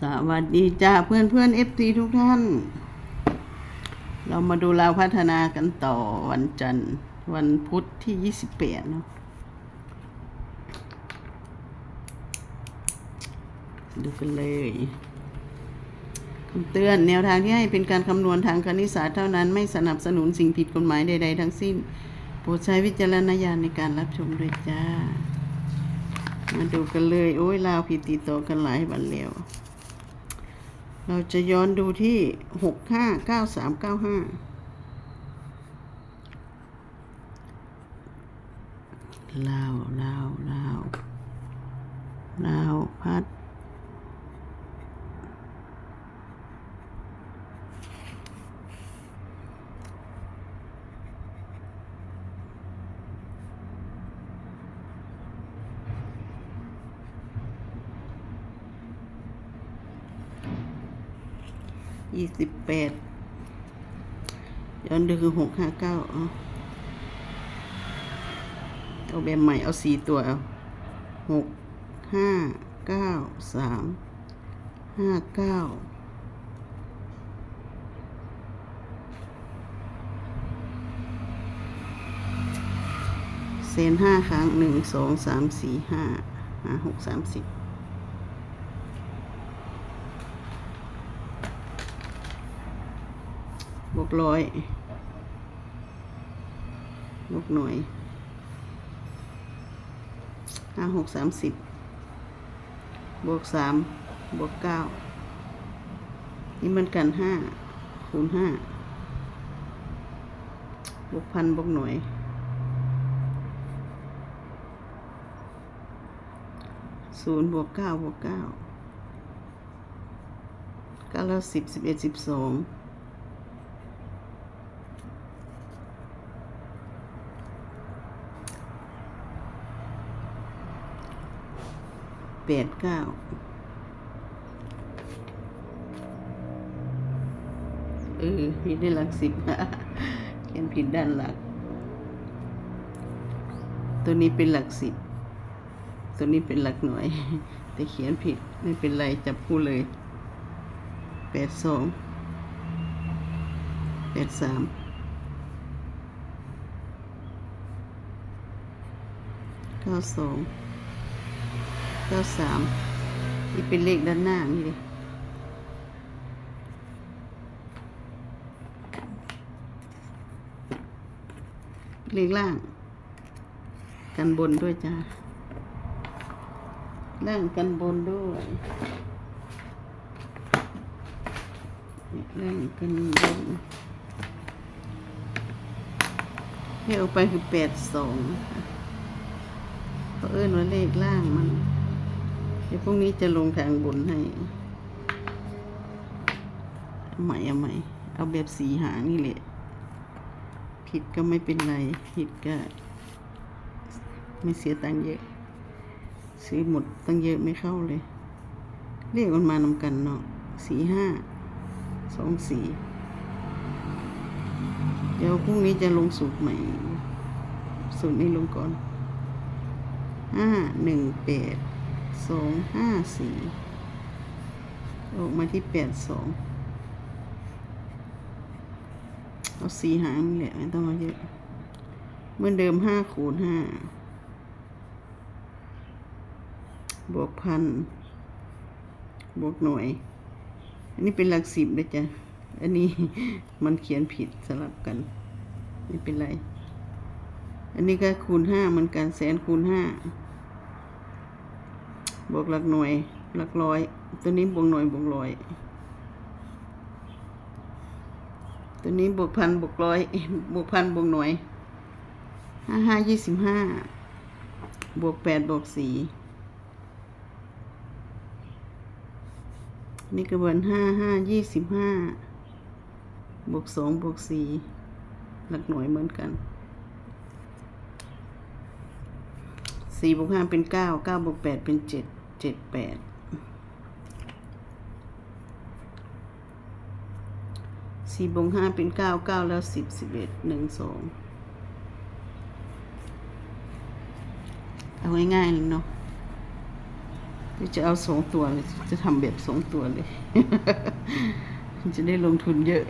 สวัสดีจ้าเพื่อนเพื่อนเอฟซีทุกท่าน เรามาดูเราวพัฒนากันต่อวันจันทร์ วันพุธที่ยี่สิบแปดเนาะดูกันเลยคำเตือนแนวทางที่ให้เป็นการคำนวณทางคณิตศาสตร์เท่านั้นไม่สนับสนุนสิ่งผิดกฎหมายใดๆทั้งสิ้น โปรดใช้วิจารณญาณในการรับชมด้วยจ้า มาดูกันเลย โอ้ยลาวผิดติดต่อกันหลายวันแล้ว เราจะย้อนดูที่หกห้าเก้าสามเก้าห้าลาวลาวลาวลาวพัด ยี่สิบแปดย้อนดูคือหกห้าเก้าเอาแบบใหม่เอาสี่ตัวเอาหกห้าเก้าสามห้าเก้าเซนห้าครั้งหนึ่งสองสามสี่ห้าห้าหกสามสิบ บวกร้อยบวกหน่วยห้าหกสามสิบบวกสามบวกเก้านี่มันกันห้าคูณห้าบวกพันบวกหน่วยศูนย์บวกเก้าบวกเก้าเก้าแล้วสิบสิบเอ็ดสิบสอง แปดเก้าเออมีได้หลักสิบเขียนผิดด้านหลัก ตัวนี้เป็นหลักสิบ ตัวนี้เป็นหลักหน่วย แต่เขียนผิดไม่เป็นไรจับคู่เลยแปดสองแปดสามเก้าสอง เก้าสามนี่เป็นเลขด้านหน้านี่เลยเลขล่าง กันบนด้วยจ้าล่างกันบนด้วยล่างกันบนให้ออกไปคือแปดสองนะคะเขาเอื้นว่าเลขล่างมัน ดี๋ยวพรุ่งนี้จะลงทงบนให้เอาใหม่เอาใหม่เอาแบบสีหางนี่แหละ ผิดก็ไม่เป็นไร ผิดก็ไม่เสียตังค์เยอะ ซื้อหมดตังเยอะไม่เข้าเลยเลขมันมานำกันเนาะสี่ห้าสองสี่เดี๋ยวพรุ่งนี้จะลงสูตรใหม่ สูตรนี้ลงก่อนห้าหนึ่งแปด สองห้าสี่ออกมาที่แปดสองเอาสี่หางนี่แหละไม่ต้องเอาเยอะเหมือนเดิมห้าคูณห้าบวกพันบวกหน่วย อันนี้เป็นหลักสิบนะจ๊ะ อันนี้มันเขียนผิดสลับกัน ไม่เป็นไร อันนี้ก็คูณห้าเหมือนกันแสนคูณห้า บวกหลักหน่วยหลักร้อย ตัวนี้บวกหน่วยบวกร้อย ตัวนี้บวกพันบวกร้อยบวกพันบวกหน่วยห้าห้ายี่สิบห้าบวกแปดบวกสี่นี่กระบวนห้าห้ายี่สิบห้าบวกสองบวกสี่หลักหน่วยเหมือนกัน สี่บวกห้าเป็นเก้าเก้าบวกแปดเป็นเจ็ดเจ็ดแปดสี่บวกห้าเป็นเก้าเก้าแล้วสิบสิบเอ็ดหนึ่งสองเอาง่ายๆเลยเนาะจะเอาสองตัวเลย จะทำแบบสองตัวเลย จะได้ลงทุนเยอะ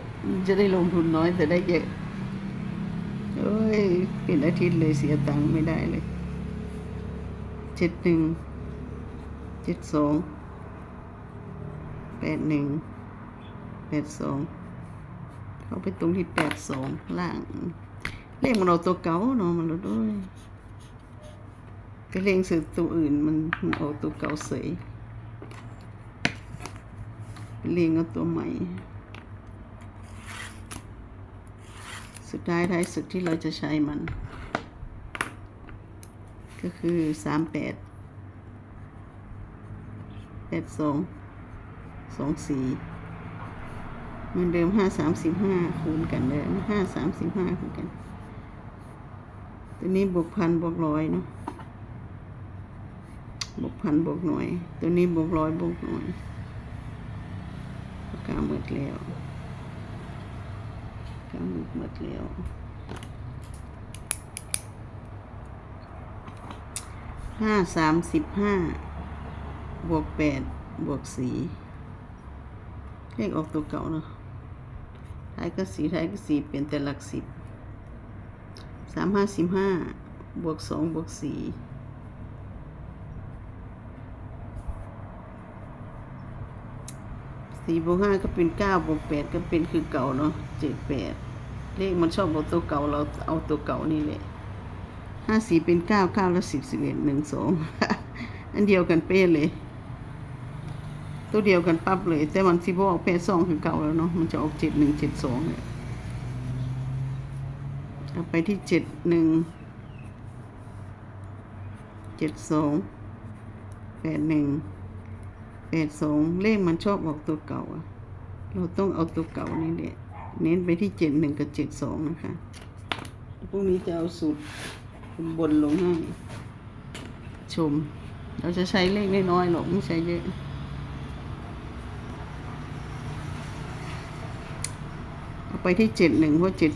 จะได้ลงทุนน้อยแต่ได้เยอะโอ้ย เป็นอาทิตย์เลยเสียตังค์ไม่ได้เลย เจ็ดหนึ่งเจ็ดสองแปดหนึ่งแปดสองเข้าไปตรงที่แปดสองล่าง เลขมันเอาตัวเก่าเนาะมันเราด้วยแต่เลขสื่อตัวอื่นมันมันเอาตัวเก่าเสยเลขเอาตัวใหม่สุดท้ายท้ายสุดที่เราจะใช้มัน ก็คือสามแปดแปดสองสองสี่เหมือนเดิมห้าสามสิบห้าคูณกันเลยห้าสามสิบห้าคูณกันตัวนี้บวกพันบวกร้อยเนาะบวกพันบวกหน่วย ตัวนี้บวกร้อยบวกหน่วยปากกาหมดแล้วปากกาหมดหมดแล้ว ห้าสามสิบห้าบวกแปดบวกสี่เลขออกตัวเก่าเนาะท้ายก็สี่ท้ายก็สี่เป็นแต่หลักสิบสามห้าสิบห้าบวกสองบวกสี่สี่บวกห้าก็เป็นเก้าบวกแปดก็เป็นคือเก่าเนาะเจ็ดแปดเลขมันชอบเอาตัวเก่าเราเอาตัวเก่านี่แหละ ห้าสี่เป็นเก้าเก้าแล้วสิบสิบเอ็ดหนึ่งสองอันเดียวกันเป๊ะเลย ตัวเดียวกันปั๊บเลย แต่มันสิบออกแปดสองคือเก่าแล้วเนาะมันจะออกเจ็ดหนึ่งเจ็ดสองเนี่ยไปที่เจ็ดหนึ่งเจ็ดสองแปดหนึ่งแปดสองเลขมันชอบออกตัวเก่าอะเราต้องเอาตัวเก่านี่แหละเน้นไปที่เจ็ดหนึ่งกับเจ็ดสองนะคะพรุ่งนี้จะเอาสูตร บนลงให้ชม เราจะใช้เลขน้อยๆหรอกไม่ใช้เยอะเอาไปที่เจ็ดหนึ่งเพราะเจ็ด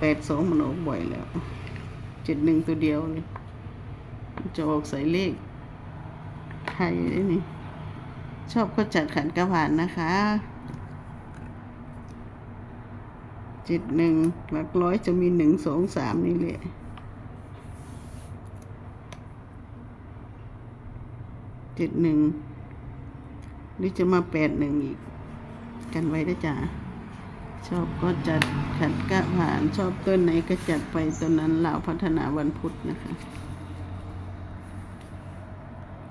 แปดสองมันออกบ่อยแล้วเจ็ดหนึ่งตัวเดียวเลยจะออกใส่เลขไทยได้นี่ ชอบก็จัดขันกระผานนะคะเจ็ดหนึ่งหลักร้อยจะมีหนึ่งสองสามนี่แหละ เจ็ดหนึ่งหรือจะมาแปดหนึ่งอีก กันไว้ได้จ้าชอบก็จัดขัดก็ผ่านชอบต้นไหนก็จัดไปต้นนั้นเหล่าพัฒนาวันพุธนะคะ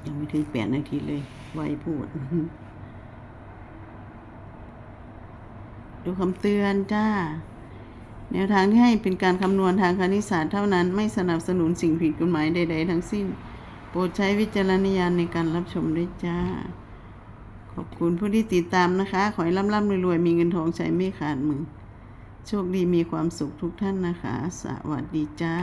ยังไม่ถึงแปดนาทีเลยไวพูด ดูคำเตือนจ้า แนวทางที่ให้เป็นการคำนวณทางคณิตศาสตร์เท่านั้นไม่สนับสนุนสิ่งผิดกฎหมายใด ๆ ทั้งสิ้น ปรดใช้วิจารณญาณในการรับชมด้วยจ้า ขอบคุณผู้ที่ติดตามนะคะ ขอให้ร่ำๆรวยๆ มีเงินทองใช้ไม่ขาดมือ โชคดีมีความสุขทุกท่านนะคะ สวัสดีจ้า